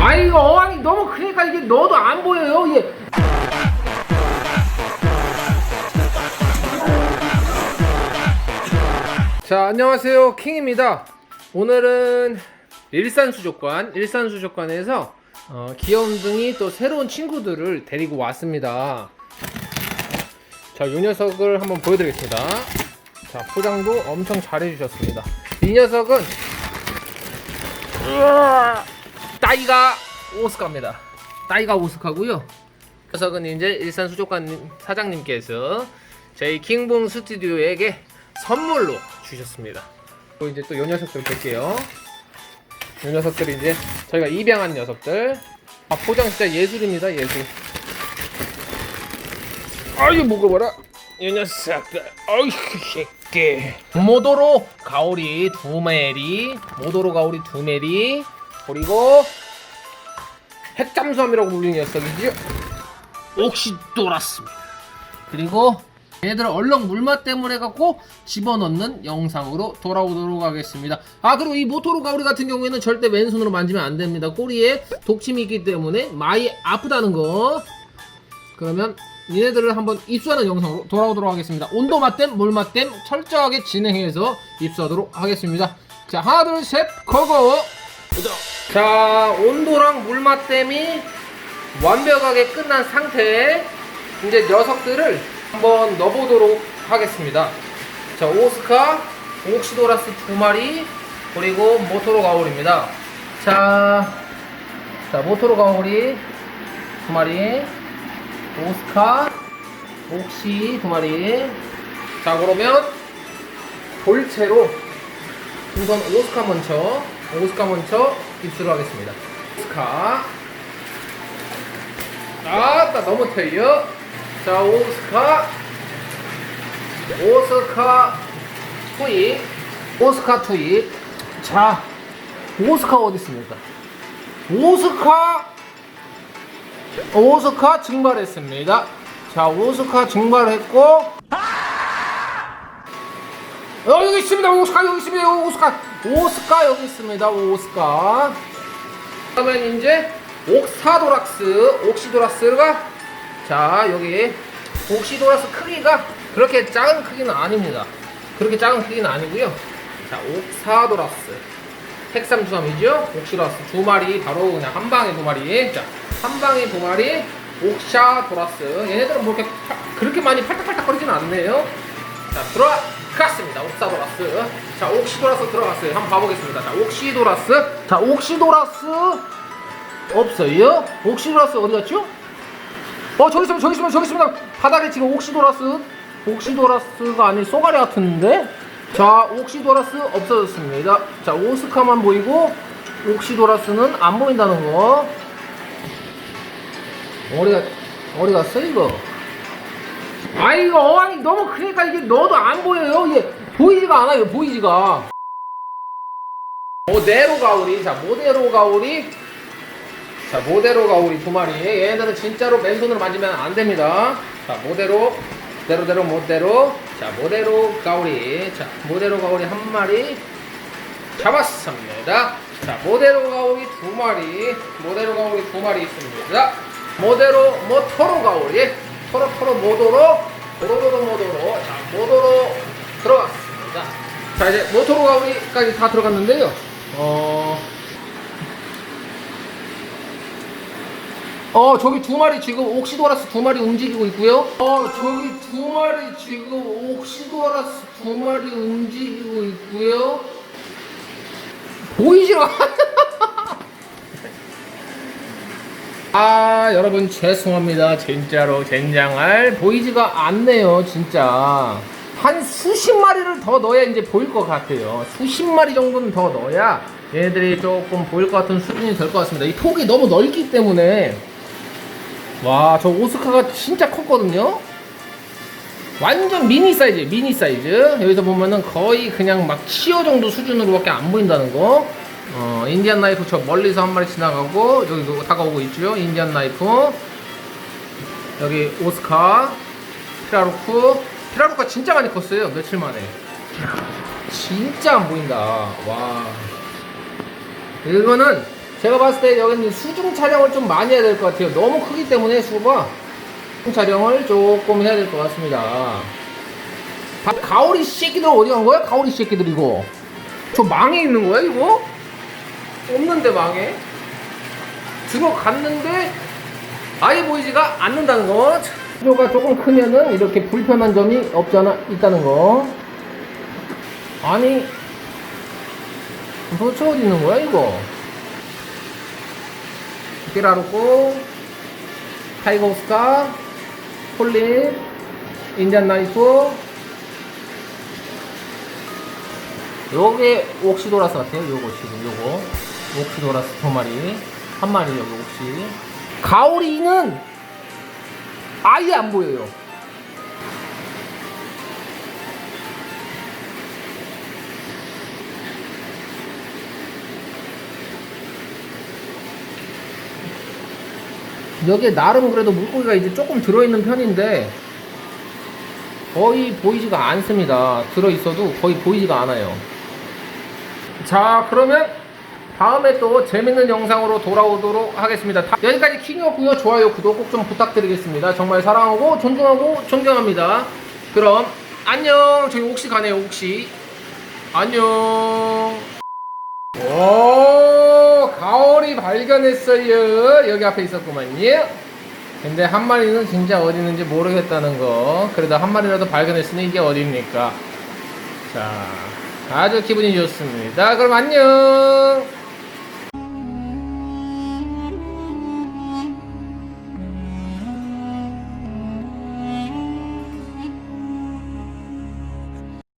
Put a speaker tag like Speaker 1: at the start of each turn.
Speaker 1: 아 이거 어항이 너무 크니까 이게 넣어도 안 보여요 이게. 자 안녕하세요. 킹입니다. 오늘은 일산수족관 일산수족관에서 어, 귀염둥이 또 새로운 친구들을 데리고 왔습니다. 자이 녀석을 한번 보여드리겠습니다. 자 포장도 엄청 잘 해주셨습니다. 이 녀석은 따이가 오스카입니다. 따이가 오스카고요. 녀석은 이제 일산 수족관 사장님께서 저희 킹봉 스튜디오에게 선물로 주셨습니다. 그리고 이제 또이 녀석들 볼게요. 이 녀석들이 이제 저희가 입양한 녀석들. 아 포장 진짜 예술입니다 예술. 아유 먹어봐라. 이 녀석들. 어이 새끼. 모도로 가오리 두 메리. 모도로 가오리 두 메리. 그리고 핵잠수함이라고 불리는 녀석이죠. 옥시도라스입니다. 그리고 얘들 얼렁 물맛 때문에 갖고 집어넣는 영상으로 돌아오도록 하겠습니다. 아 그리고 이 모토로 가오리 같은 경우에는 절대 왼손으로 만지면 안 됩니다. 꼬리에 독침이 있기 때문에 많이 아프다는 거. 그러면 얘네들을 한번 입수하는 영상으로 돌아오도록 하겠습니다. 온도 맞댐, 물 맞댐 철저하게 진행해서 입수하도록 하겠습니다. 자 하나 둘 셋 고고. 자 온도랑 물 맞댐이 완벽하게 끝난 상태에 이제 녀석들을 한번 넣어보도록 하겠습니다. 자 오스카, 옥시도라스 두 마리 그리고 모토로 가오리입니다. 자, 자 모토로 가오리 두 마리, 오스카, 옥시 두 마리. 자 그러면 볼체로 우선 오스카 먼저, 오스카 먼저 입수를 하겠습니다. 오스카. 아따 너무 틀려. 자 오스카 오스카 투입 오스카 투입 자 오스카 어디 있습니까? 오스카 오스카 증발했습니다. 자 오스카 증발했고 어 여기 있습니다. 오스카 여기 있습니다. 오스카. 오스카 여기 있습니다. 오스카. 그러면 이제 옥사도락스 옥시도라스가 자 여기 옥시도라스 크기가 그렇게 작은 크기는 아닙니다. 그렇게 작은 크기는 아니고요. 자 옥사도라스. 핵삼수함이죠? 옥시도라스 두 마리 바로 그냥 한 방에 두 마리. 자한 방에 두 마리 옥샤 도라스. 얘네들은 뭐 이렇게 파- 그렇게 많이 팔딱팔딱 거리지는 않네요. 자 들어 갔습니다. 옥사도라스. 자 옥시도라스 들어갔어요. 한번 봐보겠습니다. 자 옥시도라스. 자 옥시도라스 없어요? 옥시도라스 어디 갔죠? 어 저기 있습니다. 저기 있습니다. 저기 있습니다. 바닥에 지금 옥시도라스 옥시도라스가 아닌 쏘가리 같은데? 자 옥시도라스 없어졌습니다. 자 오스카만 보이고 옥시도라스는 안 보인다는 거. 어디가 어디 갔어 이거 아 이거 어항이 너무 크니까 이게 넣어도 안 보여요. 이게 보이지가 않아요 보이지가. 모데로 가오리. 자 모데로 가오리. 자 모데로 가오리 두 마리. 얘네들은 진짜로 맨손으로 만지면 안 됩니다. 자 모데로 데로데로 모데로. 자 모데로 가오리. 자 모데로 가오리 한 마리 잡았습니다. 자 모데로 가오리 두 마리 모데로 가오리 두 마리 있습니다. 모데로 모토로 가오리 토로 토로 모도로 도로도로 모도로 자 모도로 들어갔습니다 자 이제 모토로 가오리까지 다 들어갔는데요 어 어 저기 두 마리 지금 옥시도라스 두 마리 움직이고 있고요. 어 저기 두 마리 지금 옥시도라스 두 마리 움직이고 있고요. 보이지가 않- 아 여러분 죄송합니다 진짜로 젠장할 보이지가 않네요 진짜 한 수십 마리를 더 넣어야 이제 보일 것 같아요 수십 마리 정도는 더 넣어야 얘네들이 조금 보일 것 같은 수준이 될 것 같습니다 이 폭이 너무 넓기 때문에 와, 저 오스카가 진짜 컸거든요? 완전 미니 사이즈, 미니 사이즈. 여기서 보면은 거의 그냥 막 치어 정도 수준으로 밖에 안 보인다는 거. 어, 인디안 나이프 저 멀리서 한 마리 지나가고, 여기 다가오고 있죠? 인디안 나이프. 여기 오스카, 피라루크. 피라루크가 진짜 많이 컸어요, 며칠 만에. 진짜 안 보인다. 와. 이거는 제가 봤을 때 여기는 수중 촬영을 좀 많이 해야 될 것 같아요. 너무 크기 때문에 수가 수중 촬영을 조금 해야 될 것 같습니다. 다 가오리 새끼들 어디 간 거야? 가오리 새끼들 이거. 저 망에 있는 거야 이거? 없는데 망에? 들어갔는데 아예 보이지가 않는다는 거. 구조가 조금 크면은 이렇게 불편한 점이 없잖아 있다는 거. 아니 도대체 어디 있는 거야 이거? 피라로코, 타이거 오스카, 폴립, 인디안 나이프. 요게 옥시도라스 같아요. 요거 지금 요거 옥시도라 스 두 마리 한 마리 여기 옥시. 가오리는 아예 안 보여요. 여기에 나름 그래도 물고기가 이제 조금 들어있는 편인데 거의 보이지가 않습니다. 들어있어도 거의 보이지가 않아요. 자, 그러면 다음에 또 재밌는 영상으로 돌아오도록 하겠습니다. 다- 여기까지 킹이었고요. 좋아요, 구독 꼭 좀 부탁드리겠습니다. 정말 사랑하고 존중하고 존경합니다. 그럼 안녕. 저희 옥시 가네요, 옥시. 안녕. 오, 가오리 발견했어요. 여기 앞에 있었구만요. 근데 한 마리는 진짜 어디 있는지 모르겠다는 거. 그래도 한 마리라도 발견했으니 이게 어디입니까? 자, 아주 기분이 좋습니다. 그럼 안녕.